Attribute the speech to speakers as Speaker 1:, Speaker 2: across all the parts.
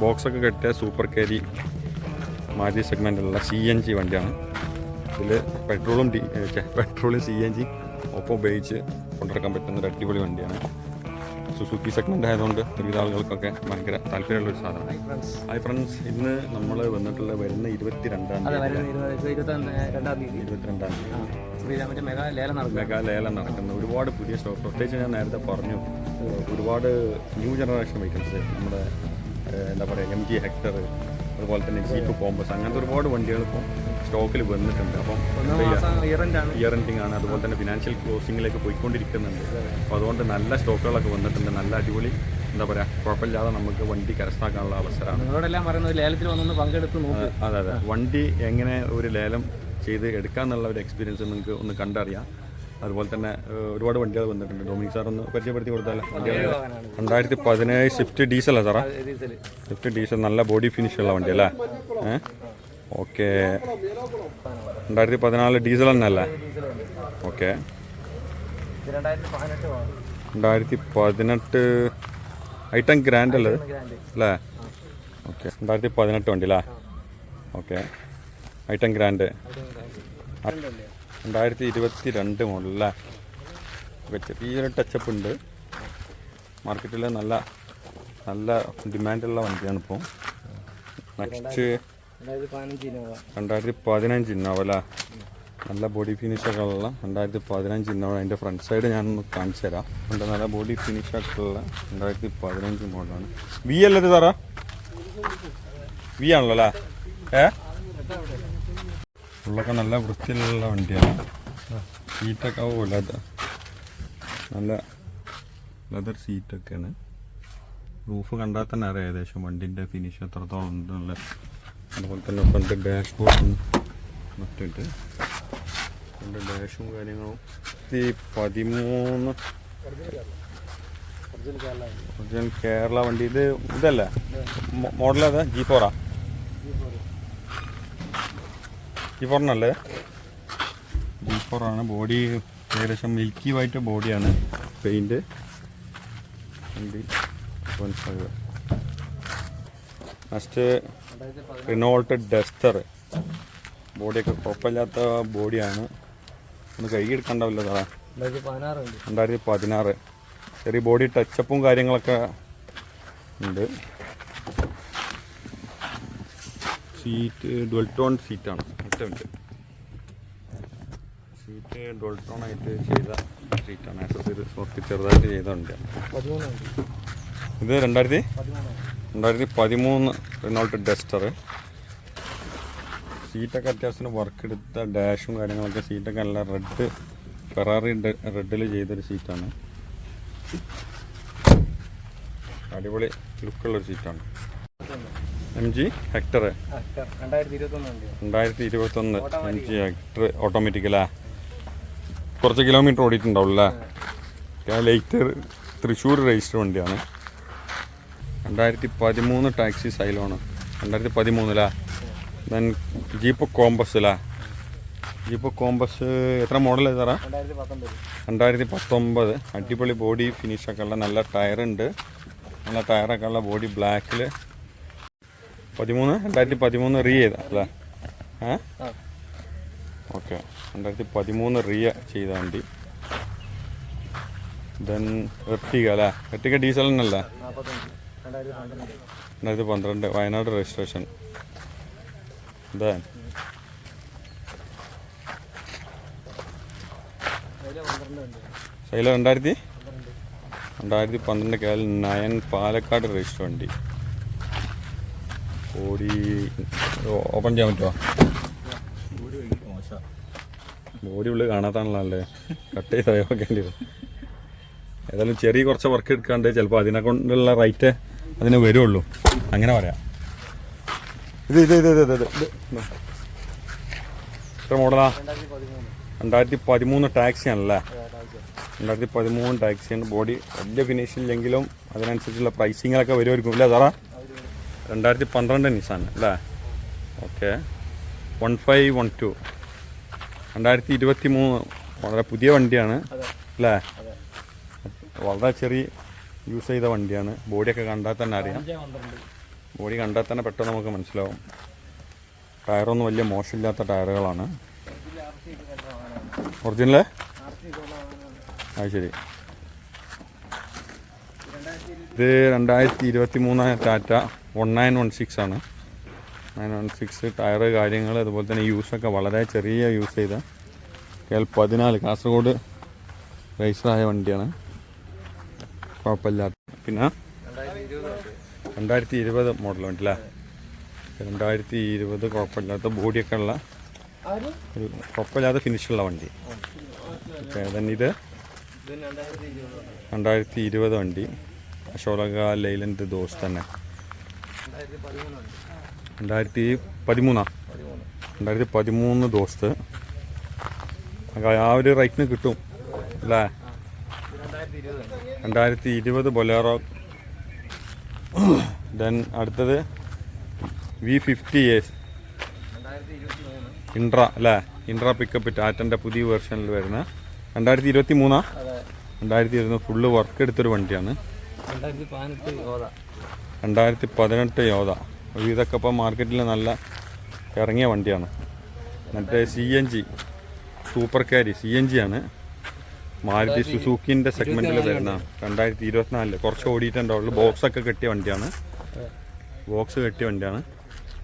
Speaker 1: ബോക്സൊക്കെ കെട്ടിയ super carry Maruti സെഗ്മെന്റിലുള്ള C N G വണ്ടിയാണ്. ഇതിൽ പെട്രോളും ഡി പെട്രോളും സി എൻ ജി ഒപ്പം ഉപയോഗിച്ച് കൊണ്ടിറക്കാൻ പറ്റുന്ന ഒരു അടിപൊളി വണ്ടിയാണ്. സുസുക്കി സെഗ്മെന്റ് ആയതുകൊണ്ട് വിവിധ ആളുകൾക്കൊക്കെ ഭയങ്കര താല്പര്യമുള്ള ഒരു സാധനമാണ്. ഹൈ ഫ്രണ്ട്സ് ഇന്ന് നമ്മൾ വന്നിട്ടുള്ള വരുന്ന ഇരുപത്തി രണ്ടാം തീയതി. ഇരുപത്തിരണ്ടാം തീയതി.
Speaker 2: മെഗാ ലേലം
Speaker 1: നടക്കുന്ന. ഒരുപാട് പുതിയ സ്റ്റോക്ക്. പ്രത്യേകിച്ച് ഞാൻ നേരത്തെ പറഞ്ഞു ഒരുപാട് ന്യൂ ജനറേഷൻ വെഹിക്കിൾസ് നമ്മുടെ എന്താ പറയുക എം ജി ഹെക്ടർ അതുപോലെ തന്നെ ജീപ്പ് കോമ്പസ് അങ്ങനത്തെ ഒരുപാട് വണ്ടികൾ ഇപ്പോൾ സ്റ്റോക്കിൽ വന്നിട്ടുണ്ട്. അപ്പം ഇയർ എൻഡിങ് ആണ്. അതുപോലെ തന്നെ ഫിനാൻഷ്യൽ ക്ലോസിങ്ങിലേക്ക് പോയിക്കൊണ്ടിരിക്കുന്നുണ്ട്. അപ്പോൾ അതുകൊണ്ട് നല്ല സ്റ്റോക്കുകളൊക്കെ വന്നിട്ടുണ്ട്. നല്ല അടിപൊളി എന്താ പറയുക കുഴപ്പമില്ലാതെ നമുക്ക് വണ്ടി കരസ്ഥാക്കാനുള്ള അവസരമാണ്.
Speaker 2: നിങ്ങളോടെല്ലാം പറയുന്നത് ഒരു ലേലത്തിൽ വന്നൊന്ന് പങ്കെടുത്ത്
Speaker 1: അതെ അതെ. വണ്ടി എങ്ങനെ ഒരു ലേലം ചെയ്ത് എടുക്കാന്നുള്ള ഒരു എക്സ്പീരിയൻസ് നിങ്ങൾക്ക് ഒന്ന് കണ്ടറിയാം. അതുപോലെ തന്നെ ഒരുപാട് വണ്ടികൾ വന്നിട്ടുണ്ട്. ഡൊമിനിക് സാർ ഒന്ന് പരിചയപ്പെടുത്തി കൊടുത്താലോ? രണ്ടായിരത്തി പതിനേഴ് സ്വിഫ്റ്റ് ഡീസലാ സാറാ? സ്വിഫ്റ്റ് ഡീസൽ നല്ല ബോഡി ഫിനിഷ് ഉള്ള വണ്ടി അല്ലേ? ഏഹ് ഓക്കെ. രണ്ടായിരത്തി പതിനാല് ഡീസൽ തന്നെ അല്ലേ? ഓക്കെ.
Speaker 2: രണ്ടായിരത്തി പതിനെട്ട്
Speaker 1: ഐ ടെൻ ഐറ്റം ഗ്രാൻഡ് അല്ലേ അല്ലേ? ഓക്കെ. രണ്ടായിരത്തി പതിനെട്ട് വണ്ടി അല്ലേ? ഓക്കെ. Item grand. രണ്ടായിരത്തി ഇരുപത്തി രണ്ട് ഓക്കെ ചെറിയൊരു ടച്ചപ്പ് ഉണ്ട്. മാർക്കറ്റിൽ നല്ല നല്ല ഡിമാൻഡുള്ള വണ്ടിയാണ് ഇപ്പോൾ നെക്സ്റ്റ്
Speaker 2: രണ്ടായിരത്തി പതിനഞ്ച് ഇന്നോവ
Speaker 1: രണ്ടായിരത്തി പതിനഞ്ച് നല്ല ബോഡി ഫിനിഷൊക്കെ ഉള്ള രണ്ടായിരത്തി പതിനഞ്ച് ഇന്നോവ അതിന്റെ ഫ്രണ്ട് സൈഡ് ഞാനൊന്ന് കാണിച്ചു തരാം. ഉണ്ട് നല്ല ബോഡി ഫിനിഷൊക്കെ ഉള്ള രണ്ടായിരത്തി പതിനഞ്ച് മോഡലാണ് വി അല്ലേ സാറാ? വി ആണല്ലോ അല്ലേ ഏ? ഉള്ളൊക്കെ നല്ല വൃത്തിയിലുള്ള വണ്ടിയാണ്. സീറ്റൊക്കെ ലെതർ നല്ല ലെതർ സീറ്റൊക്കെയാണ്. റൂഫ് കണ്ടാൽ തന്നെ അറിയാം ഏകദേശം വണ്ടിന്റെ ഫിനിഷ് എത്രത്തോളം ഉണ്ടെന്നുള്ള അതുപോലെ തന്നെ ഫ്രണ്ട് ഡാഷ് ബോർഡും മറ്റുണ്ട്. ഫ്രണ്ട് ഡാഷും കാര്യങ്ങളും. ഈ പതിമൂന്ന് ഒറിജിനൽ കേരള വണ്ടി. ഇത് ഇതല്ലേ? മോഡൽ അതാ ജി ഫോറാ ജി ഫോറിനല്ലേ ജി ഫോറാണ് ബോഡി ഏകദേശം മിൽക്കി വൈറ്റ് ബോഡിയാണ് പെയിന്റ് വണ്ടി നെക്സ്റ്റ് റിനോൾട്ട് ഡസ്റ്റർ ബോഡിയൊക്കെ കുഴപ്പമില്ലാത്ത ബോഡിയാണ് ഒന്ന് കൈ എടുക്കണ്ടാവില്ല സാറേ.
Speaker 2: രണ്ടായിരത്തി പതിനാറ്
Speaker 1: ചെറിയ ബോഡി ടച്ചപ്പും കാര്യങ്ങളൊക്കെ ഉണ്ട്. സീറ്റ് ഡുവൽട്ടോൺ സീറ്റാണ് ഒറ്റ സീറ്റ് ഡോൾട്ടോൺ ആയിട്ട് ചെയ്ത സീറ്റാണ് ആക്സസറി സോഫ്റ്റ് ചെറുതായിട്ട് ചെയ്ത വണ്ടിയാണ്
Speaker 2: പതിമൂന്ന് ഉണ്ട്
Speaker 1: ഇത് രണ്ടായിരത്തി രണ്ടായിരത്തി പതിമൂന്ന് റിനോൾട്ട് ഡസ്റ്റർ സീറ്റൊക്കെ അത്യാവശ്യം വർക്ക് എടുത്ത ഡാഷും കാര്യങ്ങളൊക്കെ സീറ്റൊക്കെ നല്ല റെഡ് ഫെറാറി റെഡിൽ ചെയ്തൊരു സീറ്റാണ് അടിപൊളി ലുക്കുള്ളൊരു സീറ്റാണ് എം ജി ഹെക്ടർ.
Speaker 2: രണ്ടായിരത്തി
Speaker 1: ഇരുപത്തി ഒന്ന് എം ജി ഹെക്ടർ ഓട്ടോമാറ്റിക്കലാ കുറച്ച് കിലോമീറ്റർ ഓടിയിട്ടുണ്ടാവുമല്ലേ ലേറ്റ് തൃശ്ശൂർ രജിസ്റ്റർ വണ്ടിയാണ്. രണ്ടായിരത്തി പതിമൂന്ന് ടാക്സി സൈലോണ്. രണ്ടായിരത്തി പതിമൂന്നിലാ ദെൻ ജീപ്പ് കോമ്പസിലാ ജീപ്പ് കോമ്പസ് എത്ര മോഡൽ സാറാ
Speaker 2: രണ്ടായിരത്തി പത്തൊമ്പത്
Speaker 1: രണ്ടായിരത്തി പത്തൊമ്പത് അടിപൊളി ബോഡി ഫിനിഷൊക്കെ ഉള്ള നല്ല ടയറുണ്ട്. നല്ല ടയറൊക്കെ ഉള്ള ബോഡി ബ്ലാക്കിൽ പതിമൂന്ന്? രണ്ടായിരത്തി പതിമൂന്ന് റീ ചെയ്ത അല്ലേ? ഏ? ഓക്കെ രണ്ടായിരത്തി പതിമൂന്ന് റീ ചെയ്ത വണ്ടി. ദെൻ എർട്ടിക അല്ലേ? എർട്ടിക ഡീസൽ തന്നെയല്ലേ?
Speaker 2: രണ്ടായിരത്തി പന്ത്രണ്ട്.
Speaker 1: വയനാട് രജിസ്ട്രേഷൻ ശൈല രണ്ടായിരത്തി? രണ്ടായിരത്തി പന്ത്രണ്ട് കേരള നയൻ പാലക്കാട് രജിസ്റ്റർ വണ്ടി. ഓടി ഓപ്പൺ ചെയ്യാൻ പറ്റുമോ ബോഡി ഉള്ളിൽ കാണാത്താണല്ലോ കട്ട് ചെയ്ത് വയ്ക്കേണ്ടി വരും. ഏതായാലും ചെറിയ കുറച്ച് വർക്ക് എടുക്കാണ്ട് ചിലപ്പോൾ അതിനെ കൊണ്ടുള്ള റൈറ്റ് അതിന് വരുള്ളൂ. അങ്ങനെ പറയാം. ഇത് ഇത് ഇത് ഇത് ഇത് ഇത്. എത്ര മോഡലാ
Speaker 2: രണ്ടായിരത്തി പതിമൂന്ന്
Speaker 1: ടാക്സി ആണല്ലേ? രണ്ടായിരത്തി പതിമൂന്ന് ടാക്സിയാണ് ബോഡി വലിയ ഫിനിഷില്ലെങ്കിലും അതിനനുസരിച്ചുള്ള പ്രൈസിങ്ങിലൊക്കെ വരുമായിരിക്കും. ഇല്ല സാറാ? രണ്ടായിരത്തി പന്ത്രണ്ട് നിസാൻ അല്ലേ? Okay one five one two രണ്ടായിരത്തി ഇരുപത്തി മൂന്ന് വളരെ പുതിയ വണ്ടിയാണ് അല്ലേ? വളരെ ചെറിയ യൂസ് ചെയ്ത വണ്ടിയാണ്. ബോഡിയൊക്കെ കണ്ടാൽ തന്നെ അറിയാം. ബോഡി കണ്ടാൽ തന്നെ പെട്ടെന്ന് നമുക്ക് മനസ്സിലാവും. ടയറൊന്നും വലിയ മോശമില്ലാത്ത ടയറുകളാണ് ഒറിജിനൽ അത് ശരി. ഇത് രണ്ടായിരത്തി ഇരുപത്തി മൂന്ന് Tata one nine one six ആണ്. നയൻ വൺ സിക്സ് ടയറ് കാര്യങ്ങൾ അതുപോലെ തന്നെ യൂസൊക്കെ വളരെ ചെറിയ യൂസ് ചെയ്ത കെ എൽ പതിനാല് കാസർഗോഡ് രജിസ്റ്ററായ വണ്ടിയാണ്. കുഴപ്പമില്ലാത്ത പിന്നെ രണ്ടായിരത്തി ഇരുപത് മോഡൽ വണ്ടി അല്ലേ രണ്ടായിരത്തി ഇരുപത് കുഴപ്പമില്ലാത്ത ബോഡിയൊക്കെ ഉള്ള ഒരു കുഴപ്പമില്ലാത്ത ഫിനിഷുള്ള വണ്ടി. ഓക്കെ തന്നെ ഇത്
Speaker 2: ഇത് രണ്ടായിരത്തി ഇരുപത്.
Speaker 1: രണ്ടായിരത്തി ഇരുപത് വണ്ടി. അശോക ലൈലൻഡ് ദോസ് തന്നെ
Speaker 2: രണ്ടായിരത്തി
Speaker 1: പതിമൂന്നാ. രണ്ടായിരത്തി പതിമൂന്ന് ദോസ്ത് ആ ഒരു റേറ്റിന് കിട്ടും അല്ലേ?
Speaker 2: രണ്ടായിരത്തി
Speaker 1: ഇരുപത് ബൊലേറോ. ദെൻ അടുത്തത് വി ഫിഫ്റ്റി എസ് ഇൻട്ര അല്ലേ? ഇൻട്ര പിക്കപ്പ് ടാറ്റന്റെ പുതിയ വേർഷനിൽ വരുന്ന രണ്ടായിരത്തി ഇരുപത്തി മൂന്നാ രണ്ടായിരത്തി ഇരുപത് ഫുള്ള് വർക്ക് എടുത്തൊരു വണ്ടിയാണ്.
Speaker 2: രണ്ടായിരത്തി പതിനെട്ട് യോധ.
Speaker 1: രണ്ടായിരത്തി പതിനെട്ട് യോധ. ഒരു ഇതൊക്കെ ഇപ്പോൾ മാർക്കറ്റിൽ നല്ല ഇറങ്ങിയ വണ്ടിയാണ്. മറ്റേ C N G super carry C N G ആണ്. മാരുതി സുസൂക്കിന്റെ സെഗ്മെന്റിൽ വരുന്ന രണ്ടായിരത്തി ഇരുപത്തിനാലിൽ കുറച്ച് ഓടിയിട്ടുണ്ടാവുള്ളൂ ബോക്സൊക്കെ കെട്ടിയ വണ്ടിയാണ്. ബോക്സ് കെട്ടിയ വണ്ടിയാണ്.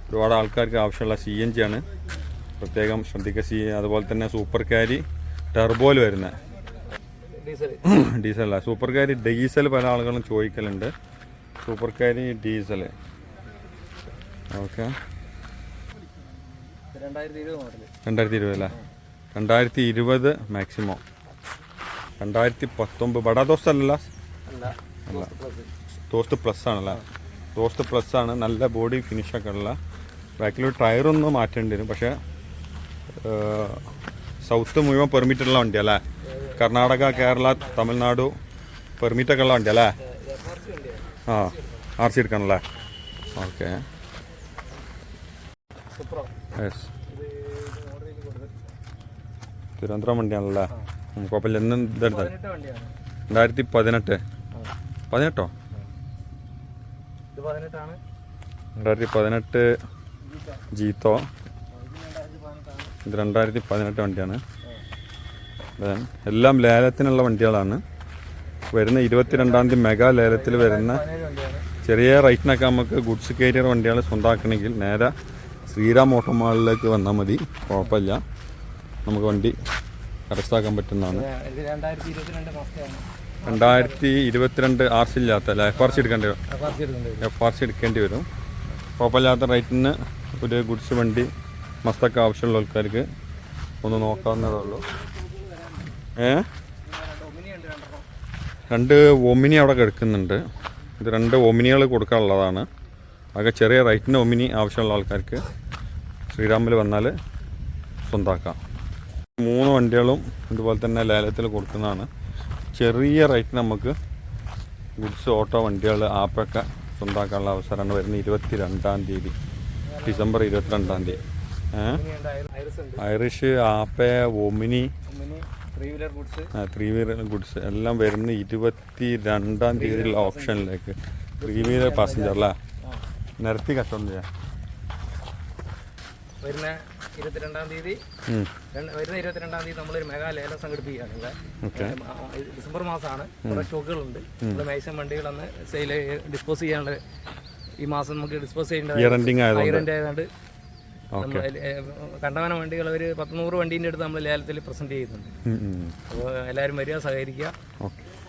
Speaker 1: ഒരുപാട് ആൾക്കാർക്ക് ആവശ്യമുള്ള സി എൻ ജി ആണ്. പ്രത്യേകം ശ്രദ്ധിക്കുക സി അതുപോലെ തന്നെ സൂപ്പർ ക്യാരി ടെർബോയിൽ വരുന്ന
Speaker 2: ഡീസൽ.
Speaker 1: അല്ല സൂപ്പർ കാരി ഡീസൽ പല ആളുകളും ചോദിക്കലുണ്ട്. സൂപ്പർ കാരി ഡീസൽ ഓക്കെ
Speaker 2: രണ്ടായിരത്തി ഇരുപത്
Speaker 1: അല്ലേ? രണ്ടായിരത്തി ഇരുപത് മാക്സിമം. രണ്ടായിരത്തി പത്തൊമ്പത് ബഡാ ദോസ്ത് അല്ലല്ല?
Speaker 2: അല്ല
Speaker 1: ദോസ്ത് പ്ലസ്. ആണല്ലേ? ദോസ്ത് പ്ലസ് ആണ് നല്ല ബോഡി ഫിനിഷൊക്കെ ഉള്ള. ബാക്കിൽ ടയറൊന്ന് മാറ്റേണ്ടി വരും പക്ഷേ സൗത്ത് മുഴുവൻ പെർമിറ്റ് ഉള്ള വണ്ടിയല്ലേ കർണാടക കേരള തമിഴ്നാടു പെർമിറ്റൊക്കെ ഉള്ള വണ്ടി അല്ലേ ആ ആർ സി എടുക്കണല്ലേ? ഓക്കെ. തിരുവനന്തപുരം വണ്ടിയാണല്ലേ? കുഴപ്പമില്ല. എന്ന് ഇതെടുത്ത രണ്ടായിരത്തി പതിനെട്ട്. പതിനെട്ടോ? രണ്ടായിരത്തി പതിനെട്ട് ജീത്തോ.
Speaker 2: ഇത് രണ്ടായിരത്തി
Speaker 1: പതിനെട്ട് വണ്ടിയാണ്. എല്ലാം ലേലത്തിനുള്ള വണ്ടികളാണ്. വരുന്ന ഇരുപത്തിരണ്ടാം തീയതി മെഗാ ലേലത്തിൽ വരുന്ന ചെറിയ റേറ്റിനൊക്കെ നമുക്ക് ഗുഡ്സ് കാരിയർ വണ്ടികൾ സ്വന്തമാക്കണമെങ്കിൽ നേരെ ശ്രീറാം ഓട്ടോമാളിലേക്ക് വന്നാൽ മതി. കുഴപ്പമില്ല. നമുക്ക് വണ്ടി കരസ്ഥാക്കാൻ പറ്റുന്നതാണ്.
Speaker 2: രണ്ടായിരത്തി ഇരുപത്തിരണ്ട്
Speaker 1: ആർ സി ഇല്ലാത്ത അല്ല? എഫ് ആർ സി എടുക്കേണ്ടി വരും. എഫ് ആർ സി എടുക്കേണ്ടി വരും. കുഴപ്പമില്ലാത്ത റേറ്റിന് ഒരു ഗുഡ്സ് വണ്ടി മസ്തൊക്കെ ആവശ്യമുള്ള ആൾക്കാർക്ക് ഒന്ന് നോക്കാവുന്നതേ ഉള്ളൂ. ഏ? രണ്ട് ഒമിനി അവിടെ കിടക്കുന്നുണ്ട്. ഇത് രണ്ട് ഒമിനികൾ കൊടുക്കാനുള്ളതാണ്. ആകെ ചെറിയ റൈറ്റിന്റെ ഒമിനി ആവശ്യമുള്ള ആൾക്കാർക്ക് ശ്രീരാമിൽ വന്നാൽ സ്വന്താക്കാം. മൂന്ന് വണ്ടികളും ഇതുപോലെ തന്നെ ലേലത്തിൽ കൊടുക്കുന്നതാണ്. ചെറിയ റേറ്റിന് നമുക്ക് ഗുഡ്സ് ഓട്ടോ വണ്ടികൾ ആപ്പൊക്കെ സ്വന്താക്കാനുള്ള അവസരമാണ് വരുന്നത് ഇരുപത്തി രണ്ടാം തീയതി ഡിസംബർ ഇരുപത്തിരണ്ടാം തീയതി. ഐറിഷ് ആപ്പ ഒമിനി
Speaker 2: ത്രീ വീലർ ഗുഡ്സ്
Speaker 1: എല്ലാം വരുന്ന ഇരുപത്തി രണ്ടാം തീയതിയിലുള്ള ഓപ്ഷനിലേക്ക് ത്രീ വീലർ പാസഞ്ചർ അല്ലേ നിരത്തി കച്ചവടം ചെയ്യാം.
Speaker 2: വരുന്ന ഇരുപത്തിരണ്ടാം തീയതി? വരുന്ന ഇരുപത്തിരണ്ടാം തീയതി നമ്മളൊരു മെഗാ ലേലം സംഘടിപ്പിക്കുകയാണ് ഇവിടെ. ഡിസംബർ മാസമാണ്. കുറേ സ്റ്റോക്കുകളുണ്ട്. നമ്മുടെ മേശം വണ്ടികൾ അന്ന് സെയിൽ ഡിസ്പോസ് ചെയ്യാനുള്ള ഈ മാസം നമുക്ക് ഡിസ്പോസ് ചെയ്യേണ്ടത്
Speaker 1: ആയതുകൊണ്ട്
Speaker 2: കണ്ടമാന വണ്ടികൾ ഒരു പത്ത് നൂറ് വണ്ടീന്റെ അടുത്ത് നമ്മൾ ലേലത്തിൽ പ്രസന്റ് ചെയ്യുന്നുണ്ട് അപ്പോൾ എല്ലാവരും വരിക സഹകരിക്കുക.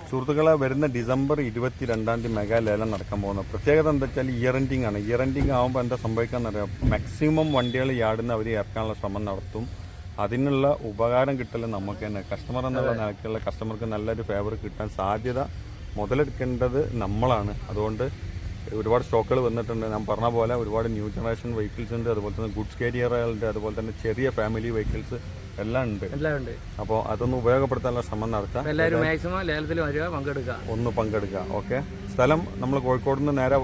Speaker 1: സുഹൃത്തുക്കളെ വരുന്ന ഡിസംബർ ഇരുപത്തി രണ്ടാം തീയതി മെഗാ ലേലം നടക്കാൻ പോകുന്നത് പ്രത്യേകത എന്താ വെച്ചാൽ ഇയർ എൻഡിങ് ആണ്. ഇയർ എൻഡിങ് ആകുമ്പോൾ എന്താ സംഭവിക്കാന്നറിയാം മാക്സിമം വണ്ടികൾ യാടുന്ന അവർ ഇറക്കാനുള്ള ശ്രമം നടത്തും. അതിനുള്ള ഉപകാരം കിട്ടൽ നമുക്ക് തന്നെ. കസ്റ്റമർ എന്നുള്ള നിലയ്ക്കുള്ള കസ്റ്റമർക്ക് നല്ലൊരു ഫേവർ കിട്ടാൻ സാധ്യത മുതലെടുക്കേണ്ടത് നമ്മളാണ്. അതുകൊണ്ട് ഒരുപാട് സ്റ്റോക്കുകൾ വന്നിട്ടുണ്ട്. ഞാൻ പറഞ്ഞ പോലെ ഒരുപാട് ന്യൂ ജനറേഷൻ വെഹിക്കിൾസ് ഉണ്ട്. അതുപോലെ തന്നെ ഗുഡ്സ് കാരിയറുകളുണ്ട്. അതുപോലെ തന്നെ ചെറിയ ഫാമിലി വെഹിക്കിൾസ് എല്ലാം ഉണ്ട്.
Speaker 2: എല്ലാം ഉണ്ട്.
Speaker 1: അപ്പോൾ അതൊന്ന് ഉപയോഗപ്പെടുത്താനുള്ള ശ്രമം നടത്താം
Speaker 2: എല്ലാവരും മാക്സിമം ലേലത്തിൽ വരിക പങ്കെടുക്കുക.
Speaker 1: ഒന്ന് പങ്കെടുക്കുക. ഓക്കെ? സ്ഥലം നമ്മൾ കോഴിക്കോട് നിന്ന് നേരെ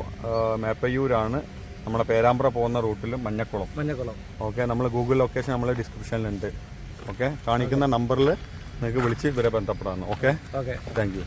Speaker 1: മേപ്പയ്യൂരാണ്. നമ്മുടെ പേരാമ്പ്ര പോകുന്ന റൂട്ടിൽ മഞ്ഞക്കുളം.
Speaker 2: മഞ്ഞക്കുളം.
Speaker 1: ഓക്കെ? നമ്മൾ ഗൂഗിൾ ലൊക്കേഷൻ നമ്മളെ ഡിസ്ക്രിപ്ഷനിലുണ്ട്. ഓക്കെ? കാണിക്കുന്ന നമ്പറിൽ നിങ്ങൾക്ക് വിളിച്ച് ഇവരെ ബന്ധപ്പെടാമെന്ന് ഓക്കെ?
Speaker 2: ഓക്കെ.
Speaker 1: Thank you.